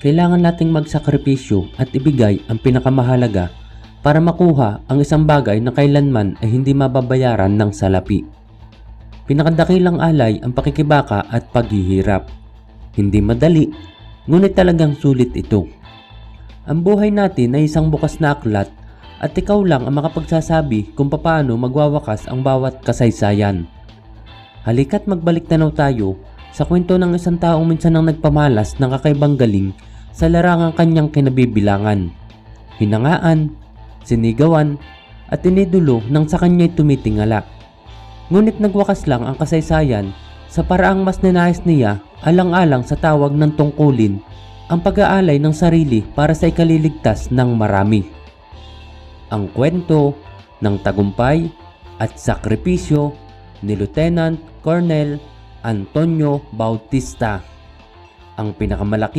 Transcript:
kailangan nating magsakripisyo at ibigay ang pinakamahalaga para makuha ang isang bagay na kailanman ay hindi mababayaran ng salapi. Pinakadakilang alay ang pakikibaka at paghihirap. Hindi madali, ngunit talagang sulit ito. Ang buhay natin ay isang bukas na aklat at ikaw lang ang makapagsasabi kung paano magwawakas ang bawat kasaysayan. Halika't magbalik tanaw tayo sa kwento ng isang taong minsan ang nagpamalas ng kakaibang galing sa larangang kanyang kinabibilangan. Hinangaan, sinigawan, at inidulo nang sa kanya'y tumitingala. Ngunit nagwakas lang ang kasaysayan sa paraang mas ninais niya alang-alang sa tawag ng tungkulin ang pag-aalay ng sarili para sa ikaliligtas ng marami. Ang kwento ng tagumpay at sakripisyo ni Lieutenant Colonel Antonio Bautista, ang pinakamalaki